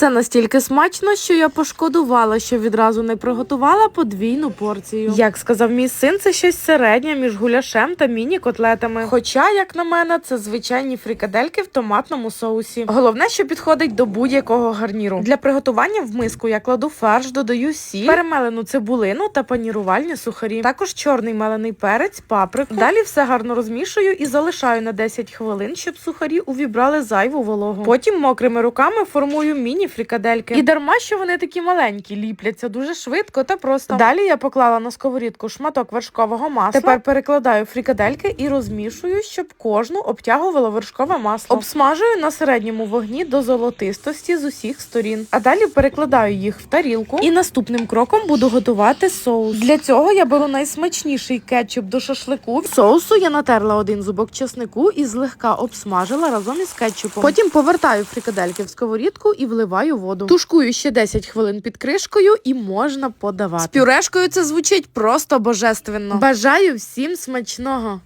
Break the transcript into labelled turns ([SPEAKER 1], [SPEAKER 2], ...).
[SPEAKER 1] Це настільки смачно, що я пошкодувала, що відразу не приготувала подвійну порцію. Як сказав мій син, це щось середнє між гуляшем та міні-котлетами. Хоча, як на мене, це звичайні фрикадельки в томатному соусі. Головне, що підходить до будь-якого гарніру. Для приготування в миску я кладу фарш, додаю сіль, перемелену цибулину та панірувальні сухарі. Також чорний мелений перець, паприку. Далі все гарно розмішую і залишаю на 10 хвилин, щоб сухарі увібрали зайву вологу. Потім мокрими руками формую міні-фрикадельки. І дарма, що вони такі маленькі, ліпляться дуже швидко та просто. Далі я поклала на сковорідку шматок вершкового масла. Тепер перекладаю фрикадельки і розмішую, щоб кожну обтягувало вершкове масло. Обсмажую на середньому вогні до золотистості з усіх сторін. А далі перекладаю їх в тарілку. І наступним кроком буду готувати соус. Для цього я беру найсмачніший кетчуп до шашлику. Соусу я натерла один зубок чеснику і злегка обсмажила разом із кетчупом. Потім повертаю фрикадельки в сковорідку і вливаю воду. Тушкую ще 10 хвилин під кришкою і можна подавати. З пюрешкою це звучить просто божественно. Бажаю всім смачного!